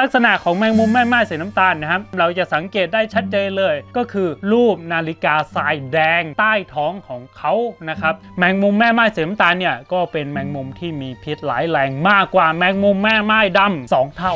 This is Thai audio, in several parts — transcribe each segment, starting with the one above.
ลักษณะของแมงมุมแม่ไม้สีน้ำตาลนะครับ เราจะสังเกตได้ชัดเจนเลย ก็คือรูปนาฬิกาทรายแดงใต้ท้องของเขานะครับ แมงมุมแม่ไม้สีน้ำตาลเนี่ยก็เป็นแมงมุมที่มีพิษหลายแรงมากกว่าแมงมุมแม่ไม้ดำสองเท่า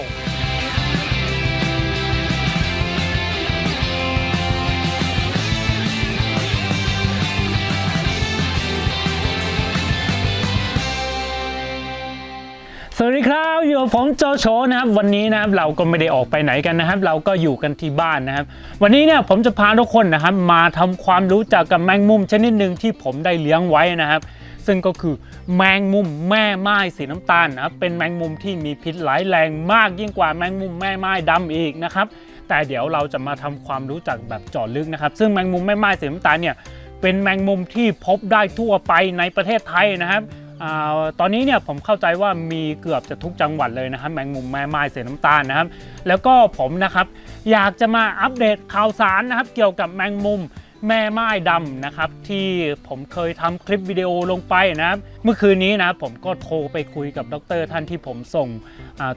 สวัสดีครับ กับผมโจโฉนะครับวันนี้นะครับเราก็ไม่ได้ออกไปไหนกันนะครับ เราก็อยู่กันที่บ้านนะครับ วันนี้เนี่ยผมจะพาทุกคนนะครับมาทำความรู้จักกับแมงมุมชนิดหนึ่งที่ผมได้เลี้ยงไว้นะครับ ซึ่งก็คือแมงมุมแม่ไม้สีน้ำตาลนะครับเป็นแมงมุมที่มีพิษหลายแรงมากยิ่งกว่าแมงมุมแม่ไม้ดำอีกนะครับ แต่เดี๋ยวเราจะมาทำความรู้จักแบบเจาะลึกนะครับ ซึ่งแมงมุมแม่ไม้สีน้ำตาลเนี่ยเป็นแมงมุมที่พบได้ทั่วไปในประเทศไทยนะครับ ตอนนี้เนี่ยผมเข้าใจว่ามีเกือบจะทุกจังหวัดเลยนะครับแมงมุมแม่ไม้เสีน้ำตาลนะครับ แล้วก็ผมนะครับอยากจะมาอัปเดตข่าวสารนะครับ เกี่ยวกับแมงมุมแม่ไม้ดำนะครับ ที่ผมเคยทำคลิปวิดีโอลงไปนะครับ เมื่อคืนนี้นะผมก็โทรไปคุยกับดรท่านที่ผมส่ง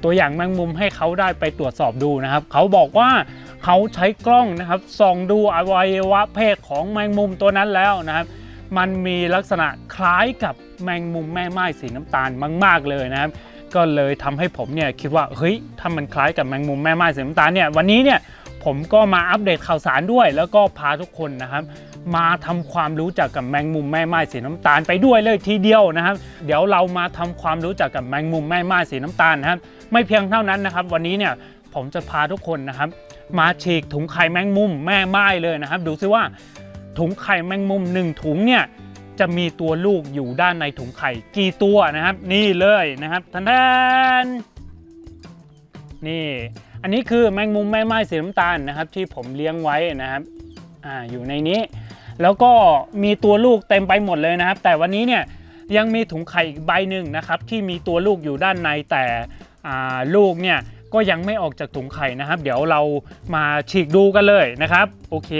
ตัวอย่างแมงมุมให้เขาได้ไปตรวจสอบดูนะครับ เขาบอกว่าเขาใช้กล้องนะครับส่องดูอวัยวะเพศของแมงมุมตัวนั้นแล้วนะครับ มันมีลักษณะคล้ายกับแมงมุมแม่ไม้สีน้ำตาลมาก ๆ เลยนะครับ ก็เลยทำให้ผมเนี่ยคิดว่าเฮ้ยถ้ามันคล้ายกับแมงมุมแม่ไม้สีน้ำตาลเนี่ยวันนี้เนี่ยผมก็มาอัปเดตข่าวสารด้วย แล้วก็พาทุกคนนะครับ มาทำความรู้จักกับแมงมุมแม่ไม้สีน้ำตาลไปด้วยเลยทีเดียวนะครับ เดี๋ยวเรามาทำความรู้จักกับแมงมุมแม่ไม้สีน้ำตาลนะครับ ไม่เพียงเท่านั้นนะครับ วันนี้เนี่ยผมจะพาทุกคนนะครับ มาฉีกถุงไข่แมงมุมแม่ไม้เลยนะครับ ดูซิว่า ถุงไข่แมงมุมหนึ่งถุงเนี่ยจะมีตัวลูกอยู่ด้านในถุงไข่กี่ตัวนะครับ นี่เลยนะครับทันทนนี่ อันนี้คือแมงมุมแม่ไม้สีน้ำตาลนะครับ ที่ผมเลี้ยงไว้นะครับอ่าอยู่ในนี้ แล้วก็มีตัวลูกเต็มไปหมดเลยนะครับ แต่วันนี้เนี่ยยังมีถุงไข่อีกใบหนึ่งนะครับที่มีตัวลูกอยู่ด้านในแต่ลูกเนี่ยก็ยังไม่ออกจากถุงไข่นะครับ เดี๋ยวเรามาฉีกดูกันเลยนะครับ โอเค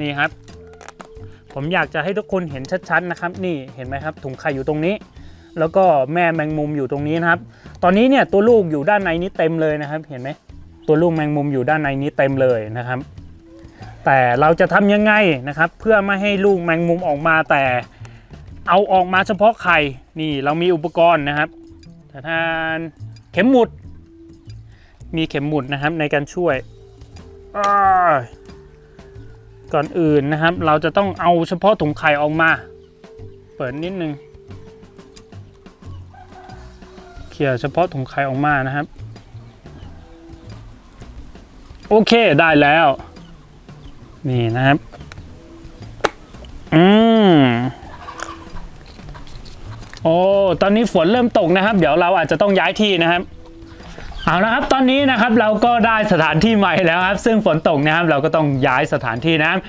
นี่ครับ ผมอยากจะให้ทุกคนเห็นชัดๆนะครับ นี่เห็นไหมครับ ถุงไข่อยู่ตรงนี้ แล้วก็แม่แมงมุมอยู่ตรงนี้นะครับ ตอนนี้เนี่ยตัวลูกอยู่ด้านในนี้เต็มเลยนะครับ เห็นไหมตัวลูกแมงมุมอยู่ด้านในนี้เต็มเลยนะครับ แต่เราจะทำยังไงนะครับ เพื่อไม่ให้ลูกแมงมุมออกมาแต่เอาออกมาเฉพาะไข่นี่เรามีอุปกรณ์นะครับแต่ทานเข็มหมุด มีเข็มหมุดนะครับในการช่วยอ้าย ก่อนอื่นนะครับ เราจะต้องเอาเฉพาะถุงไข่ออกมา เปิดนิดนึงเขี่ยเฉพาะถุงไข่ออกมานะครับ โอเคได้แล้ว นี่นะครับ อืมโอ้ตอนนี้ฝนเริ่มตกนะครับ เดี๋ยวเราอาจจะต้องย้ายที่นะครับ เอาละครับตอนนี้นะครับเราก็ได้สถานที่ใหม่แล้วครับ ซึ่งฝนตกนะครับเราก็ต้องย้ายสถานที่นะครับ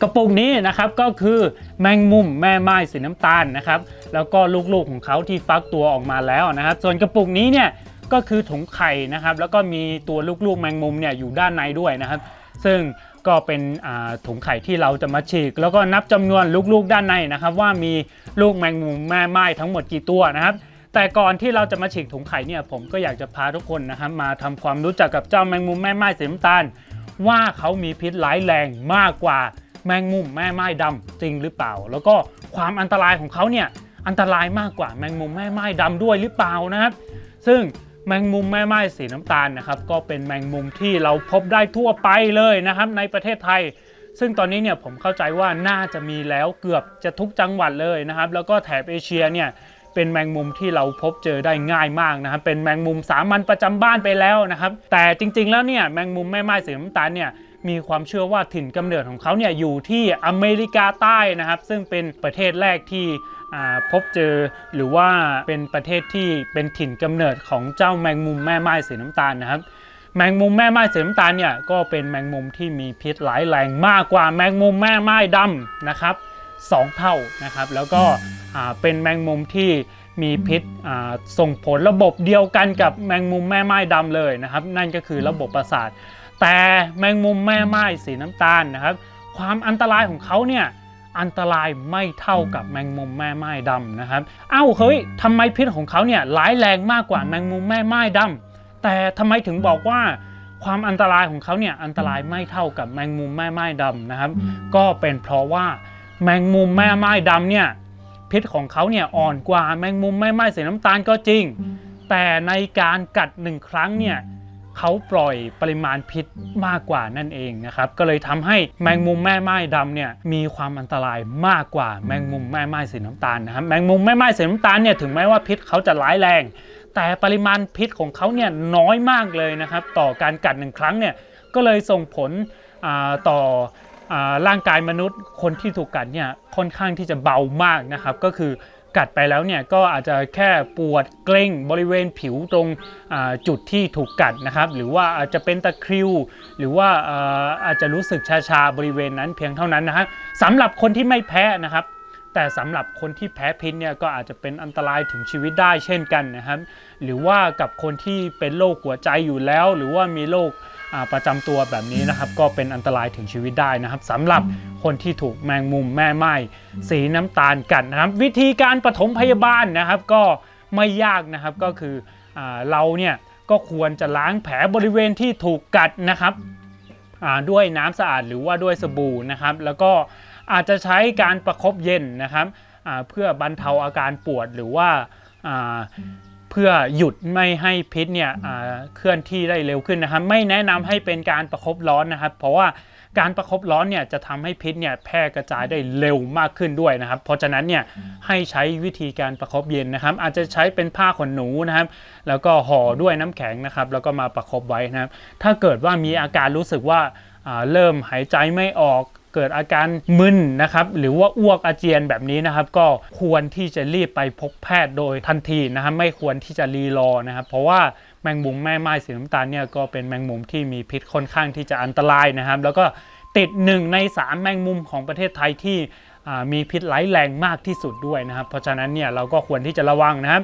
กระปุกนี้นะครับก็คือแมงมุมแม่ไม้สีน้ำตาลนะครับแล้วก็ลูกๆของเขาที่ฟักตัวออกมาแล้วนะครับ ส่วนกระปุกนี้เนี่ยก็คือถุงไข่นะครับแล้วก็มีตัวลูกๆแมงมุมเนี่ยอยู่ด้านในด้วยนะครับ ซึ่งก็เป็นถุงไข่ที่เราจะมาฉีก แล้วก็นับจำนวนลูกๆด้านในนะครับ ว่ามีลูกแมงมุมแม่ไม้ทั้งหมดกี่ตัวนะครับ แต่ก่อนที่เราจะมาฉีกถุงไข่เนี่ยผมก็อยากจะพาทุกคนนะครับมาทำความรู้จักกับเจ้าแมงมุมแม่ไม้สีน้ำตาล ว่าเขามีพิษร้ายแรงมากกว่าแมงมุมแม่ไม้ดำจริงหรือเปล่า แล้วก็ความอันตรายของเขาเนี่ยอันตรายมากกว่าแมงมุมแม่ไม้ดำด้วยหรือเปล่านะครับ ซึ่งแมงมุมแม่ไม้สีน้ำตาลนะครับก็เป็นแมงมุมที่เราพบได้ทั่วไปเลยนะครับในประเทศไทย ซึ่งตอนนี้เนี่ยผมเข้าใจว่าน่าจะมีแล้วเกือบจะทุกจังหวัดเลยนะครับ แล้วก็แถบเอเชียเนี่ย เป็นแมงมุมที่เราพบเจอได้ง่ายมากนะครับ เป็นแมงมุมสามัญประจำบ้านไปแล้วนะครับ แต่จริงๆแล้วเนี่ยแมงมุมแม่ไม้สีน้ำตาลเนี่ยมีความเชื่อว่าถิ่นกำเนิดของเขาเนี่ยอยู่ที่อเมริกาใต้นะครับ ซึ่งเป็นประเทศแรกที่พบเจอหรือว่าเป็นประเทศที่เป็นถิ่นกำเนิดของเจ้าแมงมุมแม่ไม้สีน้ำตาลนะครับ แมงมุมแม่ไม้สีน้ำตาลเนี่ยก็เป็นแมงมุมที่มีพิษหลายแรงมากกว่าแมงมุมแม่ไม้ดำนะครับสองเท่านะครับ แล้วก็ เป็นแมงมุมที่มีพิษอ่าส่งผลระบบเดียวกันกับแมงมุมแม่ไม้ดำเลยนะครับ นั่นก็คือระบบประสาท แต่แมงมุมแม่ไม้สีน้ำตาลนะครับ ความอันตรายของเขาเนี่ยอันตรายไม่เท่ากับแมงมุมแม่ไม้ดำนะครับ เอ้าเฮ้ยทำไมพิษของเขาเนี่ยร้ายแรงมากกว่าแมงมุมแม่ไม้ดำแต่ทำไมถึงบอกว่าความอันตรายของเขาเนี่ยอันตรายไม่เท่ากับแมงมุมแม่ไม้ดำนะครับ ก็เป็นเพราะว่าแมงมุมแม่ไม้ดำเนี่ย พิษของเขาเนี่ยอ่อนกว่าแมงมุมแม่ไม้สีน้ำตาลก็จริง แต่ในการกัดหนึ่งครั้งเนี่ยเขาปล่อยปริมาณพิษมากกว่านั่นเองนะครับ ก็เลยทำให้แมงมุมแม่ไม้ดำเนี่ยมีความอันตรายมากกว่าแมงมุมแม่ไม้สีน้ำตาลนะครับ แมงมุมแม่ไม้สีน้ำตาลเนี่ยถึงแม้ว่าพิษเขาจะร้ายแรง แต่ปริมาณพิษของเขาเนี่ยน้อยมากเลยนะครับ ต่อการกัดหนึ่งครั้งเนี่ยก็เลยส่งผลอาต่ออา ร่างกายมนุษย์คนที่ถูกกัดเนี่ยค่อนข้างที่จะเบามากนะครับ ก็คือกัดไปแล้วเนี่ยก็อาจจะแค่ปวดเกร็งบริเวณผิวตรงจุดที่ถูกกัดนะครับ หรือว่าอาจจะเป็นตะคริว หรือว่าอาจจะรู้สึกชาๆบริเวณนั้นเพียงเท่านั้นนะครับสำหรับคนที่ไม่แพ้นะครับแต่สำหรับคนที่แพ้พิษเนี่ยก็อาจจะเป็นอันตรายถึงชีวิตได้เช่นกันนะครับ หรือว่ากับคนที่เป็นโรคหัวใจอยู่แล้ว หรือว่ามีโรค ประจำตัวแบบนี้นะครับ ก็เป็นอันตรายถึงชีวิตได้นะครับสำหรับคนที่ถูกแมงมุมแม่ไม้สีน้ำตาลกัดนะครับ วิธีการปฐมพยาบาลนะครับ ก็ไม่ยากนะครับก็คืออาเราเนี่ยก็ควรจะล้างแผลบริเวณที่ถูกกัดนะครับอ่าด้วยน้ำสะอาดหรือว่าด้วยสบู่นะครับ แล้วก็อาจจะใช้การประคบเย็นนะครับอ่าเพื่อบรรเทาอาการปวดหรือว่าอ่า เพื่อหยุดไม่ให้พิษเนี่ยอ่าเคลื่อนที่ได้เร็วขึ้นนะครับ ไม่แนะนำให้เป็นการประคบร้อนนะครับ เพราะว่าการประคบร้อนเนี่ยจะทำให้พิษเนี่ยแพร่กระจายได้เร็วมากขึ้นด้วยนะครับ เพราะฉะนั้นเนี่ยให้ใช้วิธีการประคบเย็นนะครับ อาจจะใช้เป็นผ้าขนหนูนะครับ แล้วก็ห่อด้วยน้ำแข็งนะครับ แล้วก็มาประคบไว้นะครับ ถ้าเกิดว่ามีอาการรู้สึกว่าอ่าเริ่มหายใจไม่ออก เกิดอาการมึนนะครับหรือว่าอ้วกอาเจียนแบบนี้นะครับ ก็ควรที่จะรีบไปพบแพทย์โดยทันทีนะครับไม่ควรที่จะรีรอนะครับเพราะว่าแมงมุมแม่ไม้สีน้ำตาลเนี่ยก็เป็นแมงมุมที่มีพิษค่อนข้างที่จะอันตรายนะครับ แล้วก็ติดหนึ่งในสามแมงมุมของประเทศไทยที่มีพิษร้ายแรงมากที่สุดด้วยนะครับ เพราะฉะนั้นเนี่ยเราก็ควรที่จะระวังนะครับ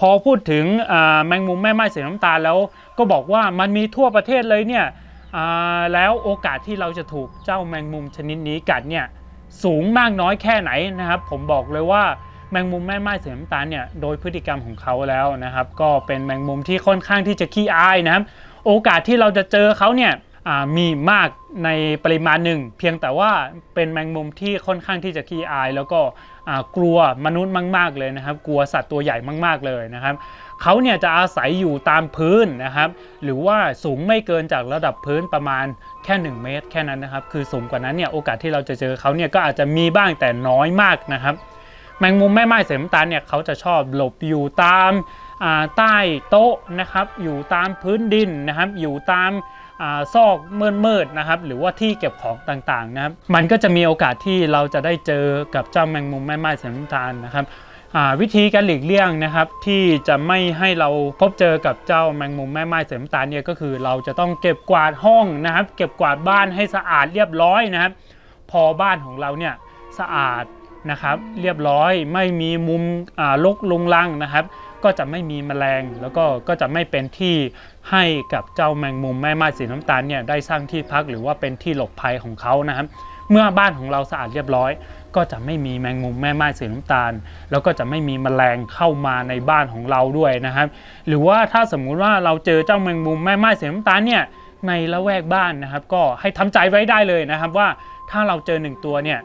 พอพูดถึงแมงมุมแม่ไม้สีน้ำตาลแล้ว ก็บอกว่ามันมีทั่วประเทศเลยเนี่ย แล้วโอกาสที่เราจะถูกเจ้าแมงมุมชนิดนี้กัดเนี่ยสูงมากน้อยแค่ไหนนะครับ ผมบอกเลยว่าแมงมุมแม่ไม้สีน้ำตาลเนี่ยโดยพฤติกรรมของเขาแล้วนะครับ ก็เป็นแมงมุมที่ค่อนข้างที่จะขี้อายนะครับ โอกาสที่เราจะเจอเขาเนี่ย มีมากในปริมาณหนึ่ง เพียงแต่ว่าเป็นแมงมุมที่ค่อนข้างที่จะขี้อาย แล้วก็กลัวมนุษย์มาก ๆ เลยนะครับ กลัวสัตว์ตัวใหญ่มาก ๆ เลยนะครับเขาเนี่ยจะอาศัยอยู่ตามพื้นนะครับ หรือว่าสูงไม่เกินจากระดับพื้นประมาณแค่ 1 เมตร แค่นั้นนะครับ คือสูงกว่านั้นเนี่ยโอกาสที่เราจะเจอเขาเนี่ยก็อาจจะมีบ้างแต่น้อยมากนะครับ แมงมุมแม่ไม้เสีน้ำตาเนี่ยเขาจะชอบหลบอยู่ตามใต้โต๊ะนะครับ อยู่ตามพื้นดินนะครับ อยู่ตาม ซอกมืดๆนะครับ หรือว่าที่เก็บของต่างๆนะครับ มันก็จะมีโอกาสที่เราจะได้เจอกับเจ้าแมงมุมแม่ไม้สีน้ำตาลนะครับวิธีการหลีกเลี่ยงนะครับที่จะไม่ให้เราพบเจอกับเจ้าแมงมุมแม่ไม้สีน้ำตาลเนี่ยก็คือเราจะต้องเก็บกวาดห้องนะครับ เก็บกวาดบ้านให้สะอาดเรียบร้อยนะครับ พอบ้านของเราเนี่ยสะอาดนะครับ เรียบร้อยไม่มีมุมลกลุงลังนะครับ ก็จะไม่มีแมลง แล้วก็ก็จะไม่เป็นที่ให้กับเจ้าแมงมุมแม่ไม้สีน้ำตาลเนี่ยได้สร้างที่พักหรือว่าเป็นที่หลบภัยของเขานะครับ เมื่อบ้านของเราสะอาดเรียบร้อย ก็จะไม่มีแมงมุมแม่ไม้สีน้ำตาล แล้วก็จะไม่มีแมลงเข้ามาในบ้านของเราด้วยนะครับ หรือว่าถ้าสมมุติว่าเราเจอเจ้าแมงมุมแม่ไม้สีน้ำตาลเนี่ยในละแวกบ้านนะครับ ก็ให้ทำใจไว้ได้เลยนะครับว่าถ้าเราเจอหนึ่งตัวเนี่ย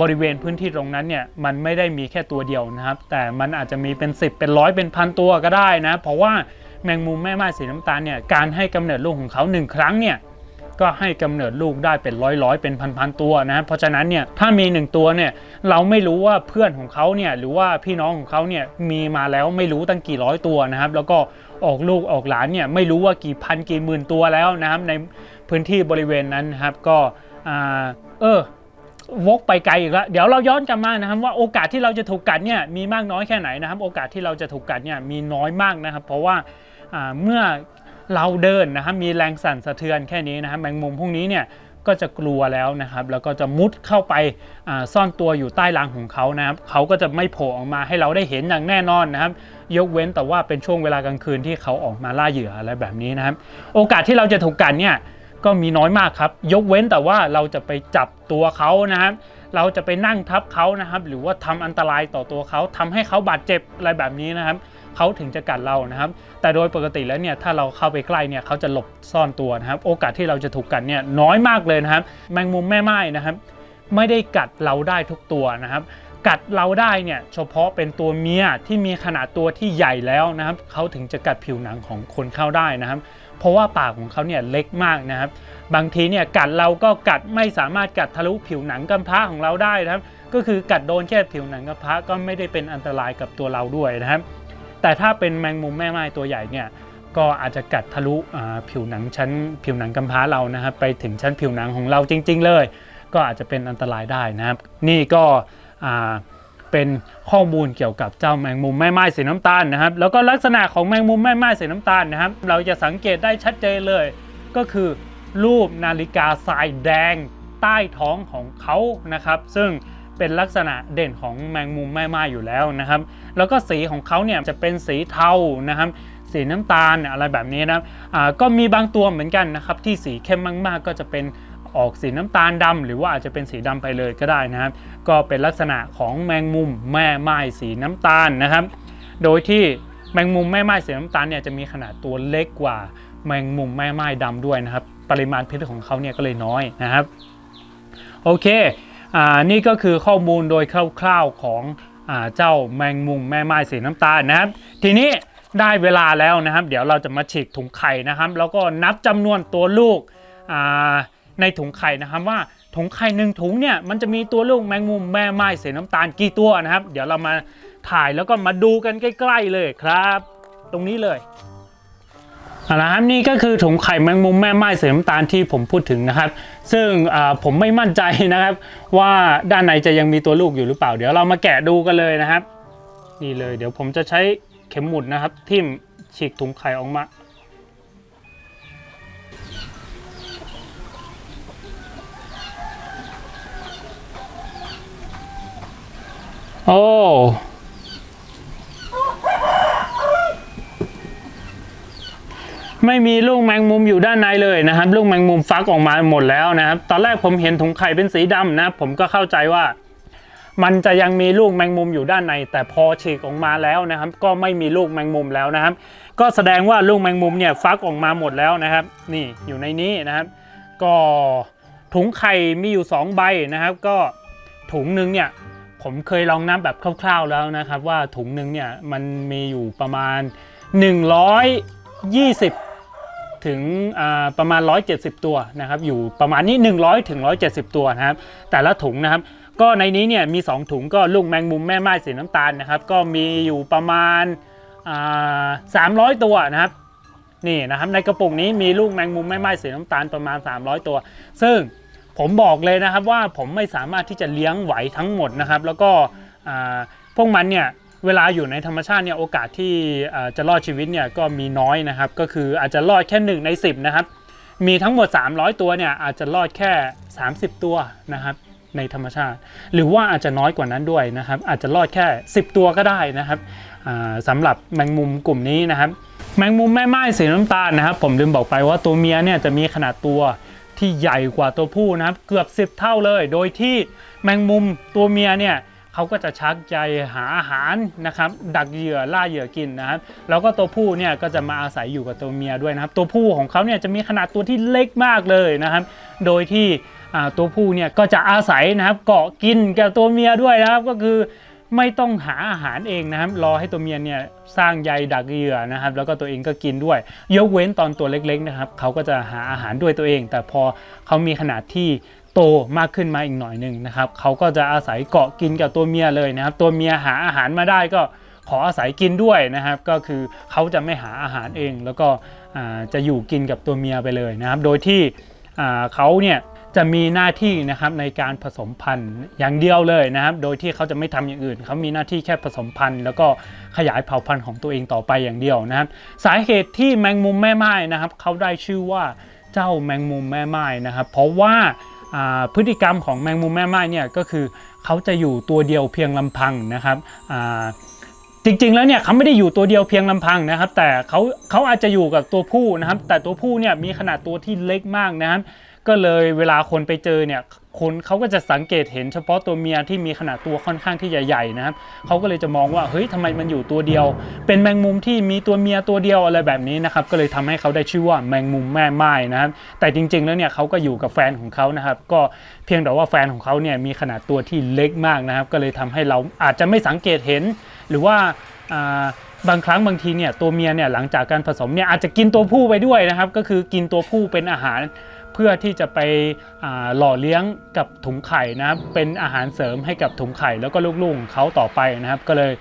บริเวณพื้นที่ตรงนั้นเนี่ยมันไม่ได้มีแค่ตัวเดียวนะครับ แต่มันอาจจะมีเป็น 10 เป็นร้อยเป็นพันตัวก็ได้นะ เพราะว่าแมงมุมแม่ไม้สีน้ำตาลเนี่ยการให้กำเนิดลูกของเขาหนึ่งครั้งเนี่ยก็ให้กำเนิดลูกได้เป็นร้อยร้อยเป็นพันพันๆตัวนะเพราะฉะนั้นเนี่ยถ้ามีหนึ่งตัวเนี่ยเราไม่รู้ว่าเพื่อนของเขาเนี่ยหรือว่าพี่น้องของเขาเนี่ยมีมาแล้วไม่รู้ตั้งกี่ร้อยตัวนะครับ แล้วก็ออกลูกออกหลานเนี่ยไม่รู้ว่ากี่พันกี่หมื่นตัวแล้วนะครับในพื้นที่บริเวณนั้นนะครับก็อเออ วกไปไกลอีกแล้วเดี๋ยวเราย้อนกลับมานะครับว่าโอกาสที่เราจะถูกกัดเนี่ยมีมากน้อยแค่ไหนนะครับ โอกาสที่เราจะถูกกัดเนี่ยมีน้อยมากนะครับ เพราะว่าเมื่อเราเดินนะครับมีแรงสั่นสะเทือนแค่นี้นะครับแมงมุมพวกนี้เนี่ยก็จะกลัวแล้วนะครับ แล้วก็จะมุดเข้าไปาซ่อนตัวอยู่ใต้รังของเขานะครับเขาก็จะไม่โผล่ออกมาให้เราได้เห็นอย่างแน่นอนนะครับ ยกเว้นแต่ว่าเป็นช่วงเวลากลางคืนที่เขาออกมาล่าเหยื่ออะไรแบบนี้นะครับ โอกาสที่เราจะถูกกัดเนี่ย ก็มีน้อยมากครับ ยกเว้นแต่ว่าเราจะไปจับตัวเขานะครับเราจะไปนั่งทับเขานะครับ หรือว่าทำอันตรายต่อตัวเขาทำให้เขาบาดเจ็บอะไรแบบนี้นะครับเขาถึงจะกัดเรานะครับ แต่โดยปกติแล้วเนี่ยถ้าเราเข้าไปใกล้เนี่ยเขาจะหลบซ่อนตัวนะครับ โอกาสที่เราจะถูกกัดเนี่ยน้อยมากเลยนะครับ แมงมุมแม่ไม้นะครับ ไม่ได้กัดเราได้ทุกตัวนะครับ กัดเราได้เนี่ยเฉพาะเป็นตัวเมียที่มีขนาดตัวที่ใหญ่แล้วนะครับเขาถึงจะกัดผิวหนังของคนเข้าได้นะครับ เพราะว่าปากของเขาเนี่ยเล็กมากนะครับ บางทีเนี่ยกัดเราก็กัดไม่สามารถกัดทะลุผิวหนังกำพร้าของเราได้นะครับ ก็คือกัดโดนแค่ผิวหนังกำพร้าก็ไม่ได้เป็นอันตรายกับตัวเราด้วยนะครับ แต่ถ้าเป็นแมงมุมแม่ไม้ตัวใหญ่เนี่ยก็อาจจะกัดทะลุผิวหนังชั้นผิวหนังกำพร้าเรานะครับ ไปถึงชั้นผิวหนังของเราจริง ๆ เลย ก็อาจจะเป็นอันตรายได้นะครับ นี่ก็อ่า เป็นข้อมูลเกี่ยวกับเจ้าแมงมุมแม่ไม้สีน้ำตาลนะครับ แล้วก็ลักษณะของแมงมุมแม่ไม้สีน้ำตาลนะครับ เราจะสังเกตได้ชัดเจนเลย ก็คือรูปนาฬิกาทรายแดงใต้ท้องของเขานะครับ ซึ่งเป็นลักษณะเด่นของแมงมุมแม่ไม้อยู่แล้วนะครับ แล้วก็สีของเขาเนี่ยจะเป็นสีเทานะครับ สีน้ำตาลอะไรแบบนี้นะครับอ่าก็มีบางตัวเหมือนกันนะครับที่สีเข้มมากๆ ก็จะเป็น ออกสีน้ำตาลดำหรือว่าอาจจะเป็นสีดำไปเลยก็ได้นะครับ ก็เป็นลักษณะของแมงมุมแม่ไม้สีน้ำตาลนะครับ โดยที่แมงมุมแม่ไม้สีน้ำตาลเนี่ยจะมีขนาดตัวเล็กกว่าแมงมุมแม่ไม้ดำด้วยนะครับ ปริมาณพิษของเขาเนี่ยก็เลยน้อยนะครับ โอเคอ่านี่ก็คือข้อมูลโดยคร่าวๆของอาเจ้าแมงมุมแม่ไม้สีน้ำตาลนะครับ ทีนี้ได้เวลาแล้วนะครับ เดี๋ยวเราจะมาฉีกถุงไข่นะครับ แล้วก็นับจำนวนตัวลูกอ่า ในถุงไข่นะครับว่าถุงไข่หนึ่งถุงเนี่ยมันจะมีตัวลูกแมงมุมแม่ไม้สีน้ำตาลกี่ตัวนะครับ เดี๋ยวเรามาถ่ายแล้วก็มาดูกันใกล้ ๆ เลยครับ ตรงนี้เลยเอาละครับนี่ก็คือถุงไข่แมงมุมแม่ไม้สีน้ำตาลที่ผมพูดถึงนะครับ ซึ่งผมไม่มั่นใจนะครับ ว่าด้านในจะยังมีตัวลูกอยู่หรือเปล่า เดี๋ยวเรามาแกะดูกันเลยนะครับ นี่เลย เดี๋ยวผมจะใช้เข็มหมุดนะครับ ทิ่มฉีกถุงไข่ออกมา โอ้ไม่มีลูกแมงมุมอยู่ด้านในเลยนะครับลูกแมงมุมฟักออกมาหมดแล้วนะครับ ตอนแรกผมเห็นถุงไข่เป็นสีดำนะผมก็เข้าใจว่า มันจะยังมีลูกแมงมุมอยู่ด้านใน แต่พอฉีกออกมาแล้วนะครับ ก็ไม่มีลูกแมงมุมแล้วนะครับ ก็แสดงว่าลูกแมงมุมเนี่ยฟักออกมาหมดแล้วนะครับ นี่อยู่ในนี้นะครับ ก็ถุงไข่มีอยู่ 2 ใบนะครับ ก็ถุงหนึงเนี่ย ผมเคยลองนับแบบคร่าวๆแล้วนะครับ ว่าถุงหนึ่งเนี่ยมันมีอยู่ประมาณ 120 ถึงอ่าประมาณ 170 ตัวนะครับ อยู่ประมาณนี้ 100 ถึง 170 ตัวนะครับ แต่ละถุงนะครับ ก็ในนี้เนี่ยมี 2 ถุงก็ลูกแมงมุมแม่ไม้สีน้ำตาลนะครับ ก็มีอยู่ประมาณ 300 ตัวนะครับนี่นะครับในกระปุกนี้มีลูกแมงมุมแม่ไม้สีน้ำตาลประมาณ 300 ตัว ซึ่ง ผมบอกเลยนะครับว่าผมไม่สามารถที่จะเลี้ยงไหวทั้งหมดนะครับ แล้วก็พวกมันเนี่ยเวลาอยู่ในธรรมชาติเนี่ยโอกาสที่จะรอดชีวิตเนี่ยก็มีน้อยนะครับ ก็คืออาจจะรอดแค่1ใน10นะครับมีทั้งหมด 300 ตัวเนี่ยอาจจะรอดแค่ 30 ตัวนะครับในธรรมชาติ หรือว่าอาจจะน้อยกว่านั้นด้วยนะครับ อาจจะรอดแค่ 10 ตัวก็ได้นะครับอ่าสำหรับแมงมุมกลุ่มนี้นะครับ แมงมุมแม่ไม้สีน้ำตาลนะครับ ผมลืมบอกไปว่าตัวเมียเนี่ยจะมีขนาดตัว ที่ใหญ่กว่าตัวผู้นะครับเกือบ 10 เท่าเลย โดยที่แมงมุมตัวเมียเนี่ยเขาก็จะชักใจหาอาหารนะครับ ดักเหยื่อล่าเหยื่อกินนะครับแล้วก็ตัวผู้เนี่ยก็จะมาอาศัยอยู่กับตัวเมียด้วยนะครับ ตัวผู้ของเขาเนี่ยจะมีขนาดตัวที่เล็กมากเลยนะครับ โดยที่ตัวผู้เนี่ยก็จะอาศัยนะครับเกาะกินกับตัวเมียด้วยนะครับก็คือ ไม่ต้องหาอาหารเองนะครับ รอให้ตัวเมียเนี่ยสร้างใยดักเหยื่อนะครับ แล้วก็ตัวเองก็กินด้วย ยกเว้นตอนตัวเล็กๆนะครับเขาก็จะหาอาหารด้วยตัวเอง แต่พอเขามีขนาดที่โตมากขึ้นมาอีกหน่อยหนึ่งนะครับเขาก็จะอาศัยเกาะกินกับตัวเมียเลยนะครับ ตัวเมียหาอาหารมาได้ก็ขออาศัยกินด้วยนะครับ ก็คือเขาจะไม่หาอาหารเอง แล้วก็จะอยู่กินกับตัวเมียไปเลยนะครับ โดยที่เขาเนี่ย จะมีหน้าที่นะครับในการผสมพันธุ์อย่างเดียวเลยนะครับ โดยที่เขาจะไม่ทำอย่างอื่น เขามีหน้าที่แค่ผสมพันธุ์ แล้วก็ขยายเผ่าพันธุ์ของตัวเองต่อไปอย่างเดียวนะครับ สาเหตุที่แมงมุมแม่ไม้นะครับ เขาได้ชื่อว่าเจ้าแมงมุมแม่ไม้นะครับ เพราะว่าพฤติกรรมของแมงมุมแม่ไม้เนี่ยก็คือเขาจะอยู่ตัวเดียวเพียงลำพังนะครับจริงๆ แล้วเนี่ยเขาไม่ได้อยู่ตัวเดียวเพียงลำพังนะครับ แต่เขาเขาอาจจะอยู่กับตัวผู้นะครับ แต่ตัวผู้เนี่ยมีขนาดตัวที่เล็กมากนะครับ ก็เลยเวลาคนไปเจอเนี่ยคนเขาก็จะสังเกตเห็นเฉพาะตัวเมียที่มีขนาดตัวค่อนข้างที่ใหญ่ๆนะครับเขาก็เลยจะมองว่าเฮ้ยทำไมมันอยู่ตัวเดียว เป็นแมงมุมที่มีตัวเมียตัวเดียวอะไรแบบนี้นะครับก็เลยทำให้เขาได้ชื่อว่าแมงมุมแม่ไม้นะครับแต่จริงๆแล้วเนี่ยเขาก็อยู่กับแฟนของเขานะครับก็เพียงแต่ว่าแฟนของเขาเนี่ยมีขนาดตัวที่เล็กมากนะครับก็เลยทำให้เราอาจจะไม่สังเกตเห็น หรือว่าบางครั้งบางทีเนี่ยตัวเมียเนี่ยหลังจากการผสมเนี่ยอาจจะกินตัวผู้ไปด้วยนะครับก็คือกินตัวผู้เป็นอาหาร เพื่อที่จะไปหล่อเลี้ยงกับถุงไข่นะครับเป็นอาหารเสริมให้กับถุงไข่แล้วก็ลูกๆของเขาต่อไปนะครับ ก็เลย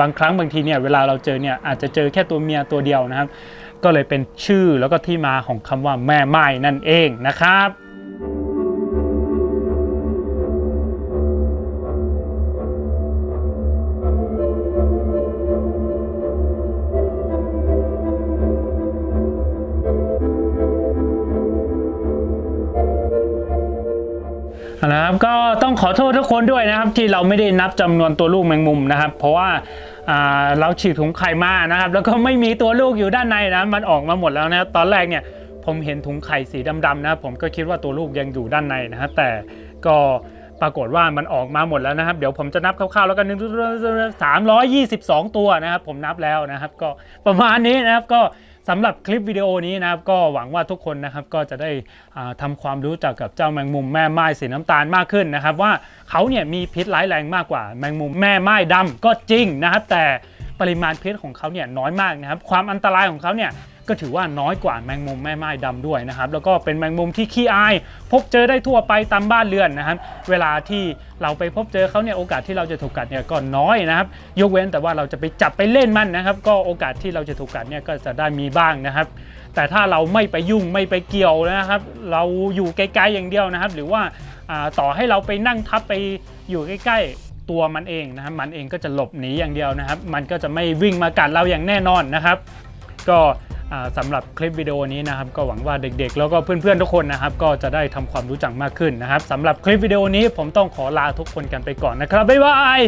บางครั้งบางทีเนี่ยเวลาเราเจอเนี่ยอาจจะเจอแค่ตัวเมียตัวเดียวนะครับ ก็เลยเป็นชื่อแล้วก็ที่มาของคำว่าแม่ไม้นั่นเองนะครับ ษด้วยนะครับที่เราไม่ได้นับจำนวนตัวลูกแมงมุมนะครับ เพราะว่าเราฉีกถุงไข่มานะครับ แล้วก็ไม่มีตัวลูกอยู่ด้านในนะมันออกมาหมดแล้วนะตอนแรกเนี่ยผมเห็นถุงไข่สีดำๆนะครับผมก็คิดว่าตัวลูกยังอยู่ด้านในนะครับแต่ก็ปรากฏว่ามันออกมาหมดแล้วนะครับ เดี๋ยวผมจะนับคร่าวๆแล้วกันหนึ่งสามร้อยยี่สิบสองตัวนะครับ ผมนับแล้วนะครับ ก็ประมาณนี้นะครับก็ สำหรับคลิปวิดีโอนี้นะครับก็หวังว่าทุกคนนะครับก็จะได้ทำาความรู้จักกับเจ้าแมงมุมแม่ไม้สีน้ำตาลมากขึ้นนะครับ ว่าเขาเนี่ยมีพิษร้ายแรงมากกว่าแมงมุมแม่ไม้ดำก็จริงนะครับ แต่ ปริมาณเพิษของเขาเนี่ยน้อยมากนะครับความอันตรายของเขาเนี่ยก็ถือว่าน้อยกว่าแมงมุมแม่ไม้ดำด้วยนะครับ แล้วก็เป็นแมงมุมที่ขี้อาย พบเจอได้ทั่วไปตามบ้านเรือนนะครับ เวลาที่เราไปพบเจอเขาเนี่ยโอกาสที่เราจะถูกกัดเนี่ยก็น้อยนะครับ ยกเว้นแต่ว่าเราจะไปจับไปเล่นมันนะครับ ก็โอกาสที่เราจะถูกกัดเนี่ยก็จะได้มีบ้างนะครับ แต่ถ้าเราไม่ไปยุ่งไม่ไปเกี่ยวนะครับ เราอยู่ไกลๆอย่างเดียวนะครับ หรือว่าต่อให้เราไปนั่งทับไปอยู่ใกล้ๆ ตัวมันเองนะครับมันเองก็จะหลบหนีอย่างเดียวนะครับ มันก็จะไม่วิ่งมากัดเราอย่างแน่นอนนะครับ ก็อ่าสำหรับคลิปวิดีโอนี้นะครับ ก็หวังว่าเด็กๆ แล้วก็เพื่อนๆทุกคนนะครับ ก็จะได้ทำความรู้จักมากขึ้นนะครับสำหรับคลิปวิดีโอนี้ผมต้องขอลาทุกคนกันไปก่อนนะครับบ๊ายบาย